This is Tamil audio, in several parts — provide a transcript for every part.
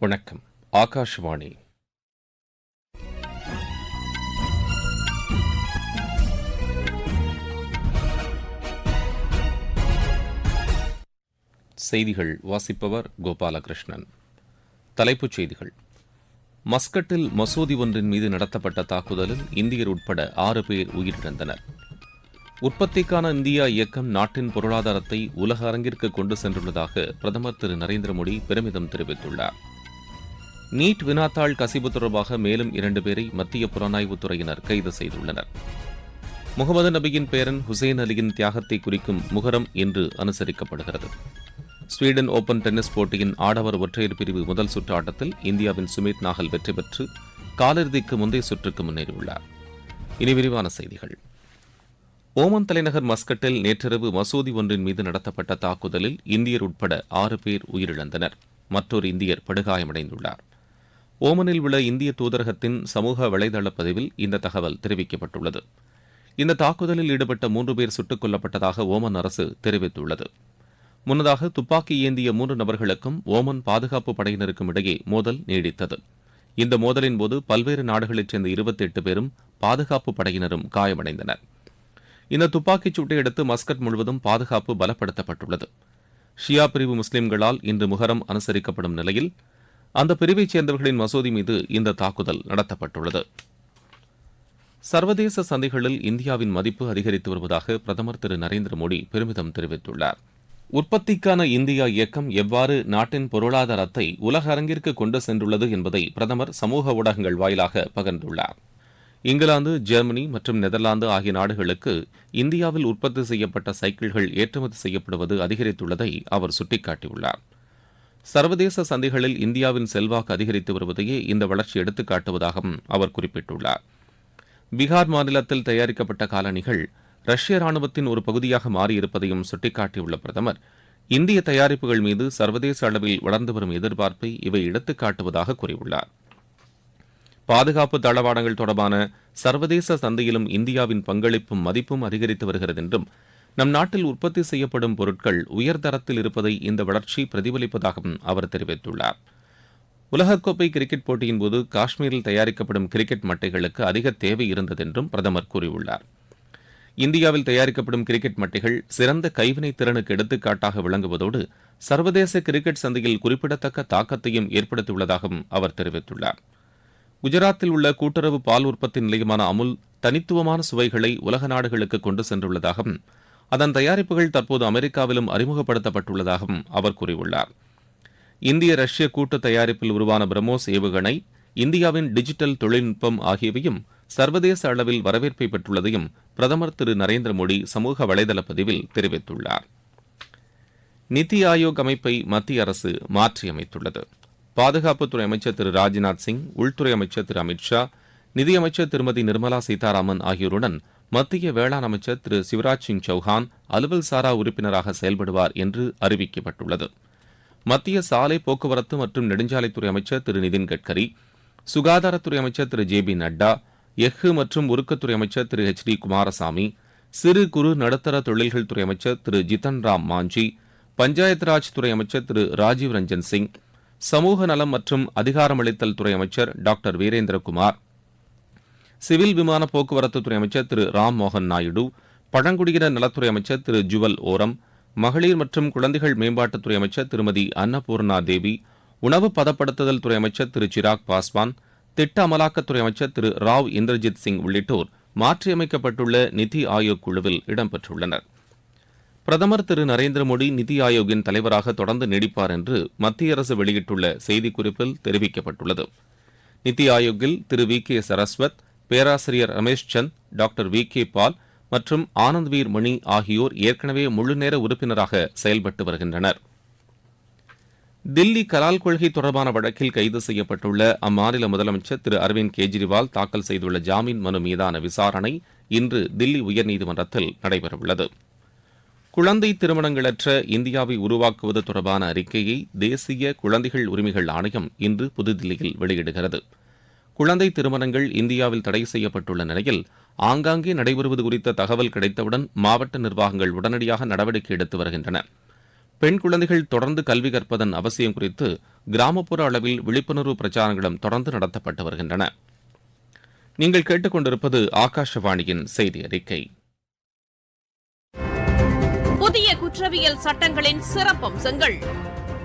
வணக்கம் ஆகாஷ்வாணி. செய்திகள் வாசிப்பவர் கோபாலகிருஷ்ணன். தலைப்புச் செய்திகள். மஸ்கட்டில் மசூதி ஒன்றின் மீது நடத்தப்பட்ட தாக்குதலில் இந்தியர் உட்பட ஆறு பேர் உயிரிழந்தனர். உற்பத்திக்கான இந்தியா இயக்கம் நாட்டின் பொருளாதாரத்தை உலக அரங்கிற்கு கொண்டு சென்றுள்ளதாக பிரதமர் திரு நரேந்திர மோடி பெருமிதம் தெரிவித்துள்ளார். நீட் வினாத்தாள் கசிவு தொடர்பாக மேலும் இரண்டு பேரை மத்திய புலனாய்வுத் துறையினர் கைது செய்துள்ளனர். முகமது நபியின் பேரன் ஹுசைன் அலியின் தியாகத்தை குறிக்கும் முகரம் இன்று அனுசரிக்கப்படுகிறது. ஸ்வீடன் ஓபன் டென்னிஸ் போட்டியின் ஆடவர் ஒற்றையர் பிரிவு முதல் சுற்று ஆட்டத்தில் இந்தியாவின் சுமித் நாகல் வெற்றி பெற்று காலிறுதிக்கு முந்தைய சுற்றுக்கு முன்னேறியுள்ளார். இனி விரிவான செய்திகள். ஓமன் தலைநகர் மஸ்கட்டில் நேற்றிரவு மசூதி ஒன்றின் மீது நடத்தப்பட்ட தாக்குதலில் இந்தியர் உட்பட ஆறு பேர் உயிரிழந்தனர். மற்றொரு இந்தியர் படுகாயமடைந்துள்ளார். ஓமனில் உள்ள இந்திய தூதரகத்தின் சமூக வலைதள பதிவில் இந்த தகவல் தெரிவிக்கப்பட்டுள்ளது. இந்த தாக்குதலில் ஈடுபட்ட மூன்று பேர் சுட்டுக் கொல்லப்பட்டதாக ஓமன் அரசு தெரிவித்துள்ளது. முன்னதாக துப்பாக்கி ஏந்திய மூன்று நபர்களுக்கும் ஓமன் பாதுகாப்பு படையினருக்கும் இடையே மோதல் நீடித்தது. இந்த மோதலின் போது பல்வேறு நாடுகளைச் சேர்ந்த இருபத்தி எட்டு பேரும் பாதுகாப்பு படையினரும் காயமடைந்தனர். இந்த துப்பாக்கிச் சூட்டை அடுத்து மஸ்கட் முழுவதும் பாதுகாப்பு பலப்படுத்தப்பட்டுள்ளது. ஷியா பிரிவு முஸ்லிம்களால் இன்று முகரம் அனுசரிக்கப்படும் நிலையில் அந்த பிரிவைச் சேர்ந்தவர்களின் மசூதி மீது இந்த தாக்குதல் நடத்தப்பட்டுள்ளது. சர்வதேச சந்தைகளில் இந்தியாவின் மதிப்பு அதிகரித்து வருவதாக பிரதமர் திரு நரேந்திர மோடி பெருமிதம் தெரிவித்துள்ளார். உற்பத்திக்கான இந்தியா இயக்கம் எவ்வாறு நாட்டின் பொருளாதாரத்தை உலக அரங்கிற்கு கொண்டு சென்றுள்ளது என்பதை பிரதமர் சமூக ஊடகங்கள் வாயிலாக பகிர்ந்துள்ளார். இங்கிலாந்து ஜெர்மனி மற்றும் நெதர்லாந்து ஆகிய நாடுகளுக்கு இந்தியாவில் உற்பத்தி செய்யப்பட்ட சைக்கிள்கள் ஏற்றுமதி செய்யப்படுவது அதிகரித்துள்ளதை அவர் சுட்டிக்காட்டியுள்ளார். சர்வதேச சந்தைகளில் இந்தியாவின் செல்வாக்கு அதிகரித்து வருவதையே இந்த வளர்ச்சி எடுத்துக்காட்டுவதாகவும் அவர் குறிப்பிட்டுள்ளார். பீகார் மாநிலத்தில் தயாரிக்கப்பட்ட காலணிகள் ரஷ்ய ராணுவத்தின் ஒரு பகுதியாக மாறியிருப்பதையும் சுட்டிக்காட்டியுள்ள பிரதமர் இந்திய தயாரிப்புகள் மீது சர்வதேச அளவில் வளர்ந்து வரும் எதிர்பார்ப்பை இவை எடுத்துக்காட்டுவதாக கூறியுள்ளார். பாதுகாப்பு தளவாடங்கள் தொடர்பான சர்வதேச சந்தையிலும் இந்தியாவின் பங்களிப்பும் மதிப்பும் அதிகரித்து வருகிறது என்றும் நம் நாட்டில் உற்பத்தி செய்யப்படும் பொருட்கள் உயர்தரத்தில் இருப்பதை இந்த வளர்ச்சி பிரதிபலிப்பதாகவும் அவர் தெரிவித்துள்ளார். உலகக்கோப்பை கிரிக்கெட் போட்டியின் போது காஷ்மீரில் தயாரிக்கப்படும் கிரிக்கெட் மட்டைகளுக்கு அதிக தேவை இருந்ததென்றும் பிரதமர் கூறியுள்ளார். இந்தியாவில் தயாரிக்கப்படும் கிரிக்கெட் மட்டைகள் சிறந்த கைவினை திறனுக்கு எடுத்துக்காட்டாக விளங்குவதோடு சர்வதேச கிரிக்கெட் சந்தையில் குறிப்பிடத்தக்க தாக்கத்தையும் ஏற்படுத்தியுள்ளதாகவும் அவர் தெரிவித்துள்ளார். குஜராத்தில் உள்ள கூட்டுறவு பால் உற்பத்தி நிலையமான அமுல் தனித்துவமான சுவைகளை உலக நாடுகளுக்கு கொண்டு சென்றுள்ளதாகவும் அதன் தயாரிப்புகள் தற்போது அமெரிக்காவிலும் அறிமுகப்படுத்தப்பட்டுள்ளதாகவும் அவர் கூறியுள்ளார். இந்திய ரஷ்ய கூட்டு தயாரிப்பில் உருவான பிரம்மோஸ் ஏவுகணை இந்தியாவின் டிஜிட்டல் தொழில்நுட்பம் ஆகியவையும் சர்வதேச அளவில் வரவேற்பை பெற்றுள்ளதையும் பிரதமர் திரு நரேந்திர மோடி சமூக வலைதள பதிவில் தெரிவித்துள்ளார். நித்தி ஆயோக் அமைப்பை மத்திய அரசு மாற்றியமைத்துள்ளது. பாதுகாப்புத்துறை அமைச்சர் திரு ராஜ்நாத் சிங் உள்துறை அமைச்சர் திரு அமித்ஷா நிதியமைச்சர் திருமதி நிர்மலா சீதாராமன் ஆகியோருடன் மத்திய வேளாண் அமைச்சர் திரு சிவராஜ் சிங் சௌஹான் அலுவல் சாரா உறுப்பினராக செயல்படுவார் என்று அறிவிக்கப்பட்டுள்ளது. மத்திய சாலை போக்குவரத்து மற்றும் நெடுஞ்சாலைத்துறை அமைச்சர் திரு நிதின் கட்கரி சுகாதாரத்துறை அமைச்சர் திரு ஜே பி நட்டா எஃகு மற்றும் உருக்கத்துறை அமைச்சர் திரு ஹெச் டி குமாரசாமி சிறு குறு நடுத்தர தொழில்கள் துறை அமைச்சர் திரு ஜிதன் ராம் மாஞ்சி பஞ்சாயத் ராஜ் துறை அமைச்சர் திரு ராஜீவ் ரஞ்சன் சிங் சமூக நலம் மற்றும் அதிகாரமளித்தல் துறை அமைச்சர் டாக்டர் வீரேந்திரகுமார் சிவில் விமான போக்குவரத்து துறை அமைச்சர் திரு ராம் மோகன் நாயுடு பழங்குடியினர் நலத்துறை அமைச்சர் திரு ஜுவல் ஓரம் மகளிர் மற்றும் குழந்தைகள் மேம்பாட்டுத்துறை அமைச்சர் திருமதி அன்னபூர்ணா தேவி உணவு பதப்படுத்துதல் துறை அமைச்சர் திரு சிராக் பாஸ்வான் திட்ட அமலாக்கத்துறை அமைச்சர் திரு ராவ் இந்திரஜித் சிங் உள்ளிட்டோர் மாற்றியமைக்கப்பட்டுள்ள நிதி ஆயோக் குழுவில் இடம்பெற்றுள்ளனர். பிரதமர் திரு நரேந்திர மோடி நிதி ஆயோக்கின் தலைவராக தொடர்ந்து நீடிப்பார் என்று மத்திய அரசு வெளியிட்டுள்ள செய்திக்குறிப்பில் தெரிவிக்கப்பட்டுள்ளது. நிதி ஆயோக்கில் திரு வி கே சரஸ்வத் பேராசிரியர் Ramesh Chand doctor V K Paul மற்றும் ஆனந்த்வீர் மணி ஆகியோர் ஏற்கனவே முழுநேர உறுப்பினராக செயல்பட்டு வருகின்றனர். தில்லி கலால் கொள்கை தொடர்பான வழக்கில் கைது செய்யப்பட்டுள்ள அம்மாநில முதலமைச்சர் திரு அரவிந்த் கெஜ்ரிவால் தாக்கல் செய்துள்ள ஜாமீன் மனு மீதான விசாரணை இன்று தில்லி உயர்நீதிமன்றத்தில் நடைபெறவுள்ளது. குழந்தை திருமணங்களற்ற இந்தியாவை உருவாக்குவது தொடர்பான அறிக்கையை தேசிய குழந்தைகள் உரிமைகள் ஆணையம் இன்று புதுதில்லியில் வெளியிடுகிறது. குழந்தை திருமணங்கள் இந்தியாவில் தடை செய்யப்பட்டுள்ள நிலையில் ஆங்காங்கே நடைபெறுவது குறித்த தகவல் கிடைத்தவுடன் மாவட்ட நிர்வாகங்கள் உடனடியாக நடவடிக்கை எடுத்து வருகின்றன. பெண் குழந்தைகள் தொடர்ந்து கல்வி கற்பதன் அவசியம் குறித்து கிராமப்புற அளவில் விழிப்புணர்வு பிரச்சாரங்களும் தொடர்ந்து நடத்தப்பட்டு வருகின்றன. நீங்கள் கேட்டுக்கொண்டிருப்பது ஆகாஷவாணியின் செய்தி அறிக்கை. புதிய குற்றவியல் சட்டங்களின் சிறப்பம்சங்கள்.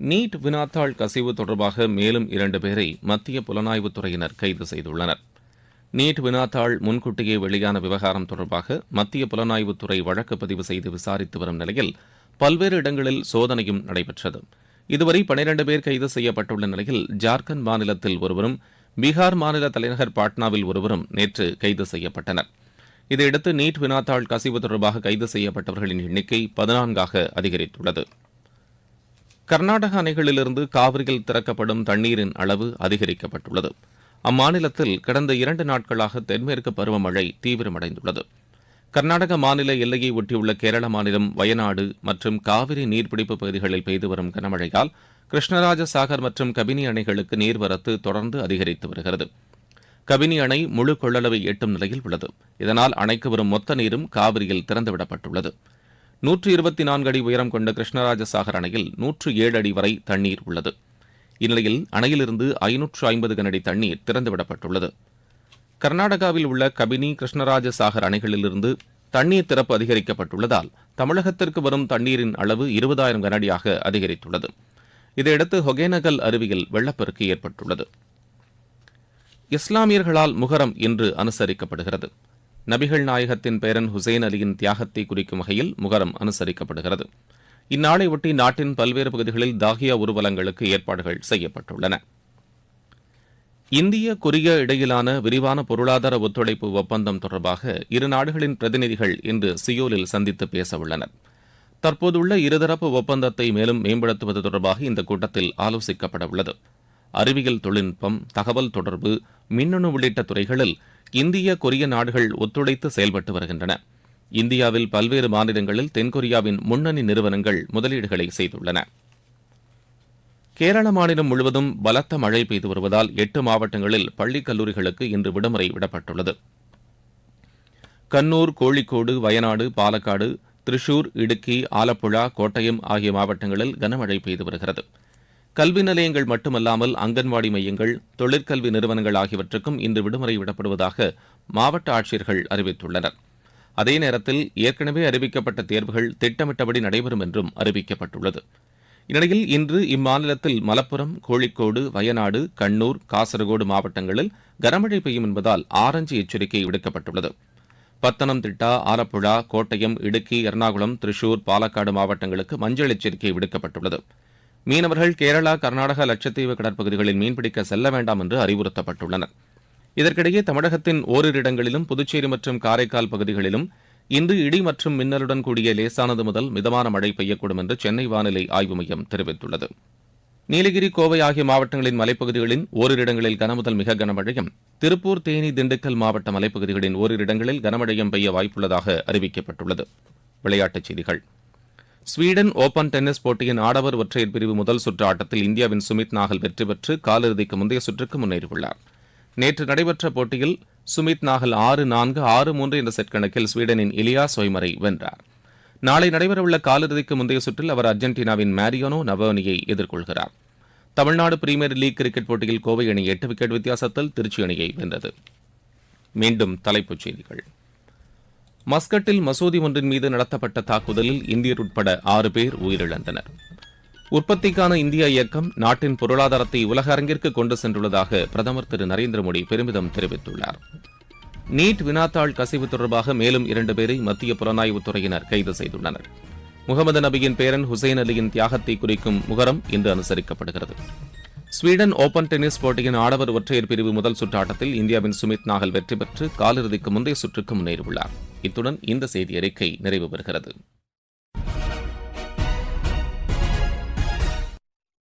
நீட் வினாத்தாள் கசிவு தொடர்பாக மேலும் இரண்டு பேரை மத்திய புலனாய்வுத் துறையினர் கைது செய்துள்ளனர். நீட் வினாத்தாள் முன்கூட்டியே வெளியான விவகாரம் தொடர்பாக மத்திய புலனாய்வுத்துறை வழக்கு பதிவு செய்து விசாரித்து வரும் நிலையில் பல்வேறு இடங்களில் சோதனையும் நடைபெற்றது. இதுவரை பனிரண்டு பேர் கைது செய்யப்பட்டுள்ள நிலையில் ஜார்க்கண்ட் மாநிலத்தில் ஒருவரும் பீகார் மாநில தலைநகர் பாட்னாவில் ஒருவரும் நேற்று கைது செய்யப்பட்டனர். இதையடுத்து நீட் வினாத்தாள் கசிவு தொடர்பாக கைது செய்யப்பட்டவர்களின் எண்ணிக்கை பதினான்காக அதிகரித்துள்ளது. கர்நாடக அணைகளிலிருந்து காவிரியில் திறக்கப்படும் தண்ணீரின் அளவு அதிகரிக்கப்பட்டுள்ளது. அம்மாநிலத்தில் கடந்த இரண்டு நாட்களாக தென்மேற்கு பருவமழை தீவிரமடைந்துள்ளது. கர்நாடக மாநில எல்லையை ஒட்டியுள்ள கேரள மாநிலம் வயநாடு மற்றும் காவிரி நீர்பிடிப்பு பகுதிகளில் பெய்து வரும் கனமழையால் கிருஷ்ணராஜ சாகர் மற்றும் கபினி அணைகளுக்கு நீர்வரத்து தொடர்ந்து அதிகரித்து வருகிறது. கபினி அணை முழு கொள்ளளவை எட்டும் நிலையில் உள்ளது. இதனால் அணைக்கு வரும் மொத்த நீரும் காவிரியில் திறந்துவிடப்பட்டுள்ளது. நூற்று இருபத்தி நான்கு அடி உயரம் கொண்ட கிருஷ்ணராஜ சாகர் அணையில் நூற்று ஏழு அடி வரை தண்ணீர் உள்ளது. இந்நிலையில் அணையிலிருந்து ஐநூற்று ஐம்பது கனடி தண்ணீர் திறந்துவிடப்பட்டுள்ளது. கர்நாடகாவில் உள்ள கபினி கிருஷ்ணராஜ சாகர் அணைகளிலிருந்து தண்ணீர் திறப்பு அதிகரிக்கப்பட்டுள்ளதால் தமிழகத்திற்கு வரும் தண்ணீரின் அளவு இருபதாயிரம் கனடியாக அதிகரித்துள்ளது. இதையடுத்து ஒகேனகல் அருவியில் வெள்ளப்பெருக்கு ஏற்பட்டுள்ளது. இஸ்லாமியர்களால் முகரம் இன்று அனுசரிக்கப்படுகிறது. நபிகள் நாயகத்தின் பேரன் ஹுசைன் அலியின் தியாகத்தை குறிக்கும் வகையில் முகரம் அனுசரிக்கப்படுகிறது. இந்நாளையொட்டி நாட்டின் பல்வேறு பகுதிகளில் தாகியா ஊர்வலங்களுக்கு ஏற்பாடுகள் செய்யப்பட்டுள்ளன. இந்திய கொரிய இடையிலான விரிவான பொருளாதார ஒத்துழைப்பு ஒப்பந்தம் தொடர்பாக இரு நாடுகளின் பிரதிநிதிகள் இன்று சியோலில் சந்தித்து பேச உள்ளனர் தற்போதுள்ள இருதரப்பு ஒப்பந்தத்தை மேலும் மேம்படுத்துவது தொடர்பாக இந்த கூட்டத்தில் ஆலோசிக்கப்பட உள்ளது அறிவியல் தொழில்நுட்பம் தகவல் தொடர்பு மின்னணு உள்ளிட்ட துறைகளில் இந்திய கொரிய நாடுகள் ஒத்துழைத்து செயல்பட்டு வருகின்றன. இந்தியாவில் பல்வேறு மாநிலங்களில் தென்கொரியாவின் முன்னணி நிறுவனங்கள் முதலீடுகளை செய்துள்ளன. கேரள மாநிலம் முழுவதும் பலத்த மழை பெய்து வருவதால் எட்டு மாவட்டங்களில் பள்ளிக் கல்லூரிகளுக்கு இன்று விடுமுறை விடப்பட்டுள்ளது. கண்ணூர் கோழிக்கோடு வயநாடு பாலக்காடு திருஷூர் இடுக்கி ஆலப்புழா கோட்டயம் ஆகிய மாவட்டங்களில் கனமழை பெய்து வருகிறது. கல்வி நிலையங்கள் மட்டுமல்லாமல் அங்கன்வாடி மையங்கள் தொழிற்கல்வி நிறுவனங்கள் ஆகியவற்றுக்கும் இன்று விடுமுறை விடப்படுவதாக மாவட்ட ஆட்சியர்கள் அறிவித்துள்ளனர். அதே நேரத்தில் ஏற்கனவே அறிவிக்கப்பட்ட தேர்வுகள் திட்டமிட்டபடி நடைபெறும் என்றும் அறிவிக்கப்பட்டுள்ளது. இந்நிலையில் இன்று இம்மாநிலத்தில் மலப்புரம் கோழிக்கோடு வயநாடு கண்ணூர் காசர்கோடு மாவட்டங்களில் கனமழை பெய்யும் என்பதால் ஆரஞ்சு எச்சரிக்கை விடுக்கப்பட்டுள்ளது. பத்தனம்திட்டா ஆலப்புழா கோட்டயம் இடுக்கி எர்ணாகுளம் திருச்சூர் பாலக்காடு மாவட்டங்களுக்கு மஞ்சள் எச்சரிக்கை விடுக்கப்பட்டுள்ளது. மீனவர்கள் கேரளா கர்நாடகா லட்சத்தீவு கடற்பகுதிகளில் மீன்பிடிக்க செல்ல வேண்டாம் என்று அறிவுறுத்தப்பட்டுள்ளனர். இதற்கிடையே தமிழகத்தின் ஓரிரு இடங்களிலும் புதுச்சேரி மற்றும் காரைக்கால் பகுதிகளிலும் இன்று இடி மற்றும் மின்னலுடன் கூடிய லேசானது முதல் மிதமான மழை பெய்யக்கூடும் என்று சென்னை வானிலை ஆய்வு மையம் தெரிவித்துள்ளது. நீலகிரி கோவை ஆகிய மாவட்டங்களின் மலைப்பகுதிகளின் ஓரிரு இடங்களில் கனமுதல் மிக கனமழையும் திருப்பூர் தேனி திண்டுக்கல் மாவட்ட மலைப்பகுதிகளின் ஓரிரு இடங்களில் கனமழையும் பெய்ய வாய்ப்புள்ளதாக அறிவிக்கப்பட்டுள்ளது. விளையாட்டுச் செய்திகள். ஸ்வீடன் ஓபன் டென்னிஸ் போட்டியின் ஆடவர் ஒற்றையர் பிரிவு முதல் சுற்று ஆட்டத்தில் இந்தியாவின் சுமித் நாகல் வெற்றி பெற்று காலிறுதிக்கு முந்தைய சுற்றுக்கு முன்னேறியுள்ளார். நேற்று நடைபெற்ற போட்டியில் சுமித் நாகல் ஆறு நான்கு ஆறு மூன்று என்ற செட் கணக்கில் ஸ்வீடனின் இலியா சொய்மரை வென்றார். நாளை நடைபெறவுள்ள காலிறுதிக்கு முந்தைய சுற்றில் அவர் அர்ஜென்டினாவின் மேரியோனோ நவோனியை எதிர்கொள்கிறார். தமிழ்நாடு பிரீமியர் லீக் கிரிக்கெட் போட்டியில் கோவை அணி எட்டு விக்கெட் வித்தியாசத்தில் திருச்சி அணியை வென்றது. மீண்டும் தலைப்புச் செய்திகள். மஸ்கட்டில் மசூதி ஒன்றின் மீது நடத்தப்பட்ட தாக்குதலில் இந்தியர் உட்பட ஆறு பேர் உயிரிழந்தனர். உற்பத்திக்கான இந்தியா இயக்கம் நாட்டின் பொருளாதாரத்தை உலக அரங்கிற்கு கொண்டு சென்றுள்ளதாக பிரதமர் திரு நரேந்திர மோடி பெருமிதம் தெரிவித்துள்ளார். நீட் வினாத்தாள் கசிவு தொடர்பாக மேலும் இரண்டு பேரை மத்திய புலனாய்வுத் துறையினர் கைது செய்துள்ளனர். முகமது நபியின் பேரன் ஹுசைன் அலியின் தியாகத்தை குறிக்கும் முகரம் இன்று அனுசரிக்கப்படுகிறது. ஸ்வீடன் ஓபன் டென்னிஸ் போட்டியின் ஆடவர் ஒற்றையர் பிரிவு முதல் சுற்று ஆட்டத்தில் இந்தியாவின் சுமித் நாகல் வெற்றி பெற்று காலிறுதிக்கு முந்தைய சுற்றுக்கு முன்னேறியுள்ளார். இத்துடன் இந்த செய்தி அறிக்கை நிறைவு பெறுகிறது.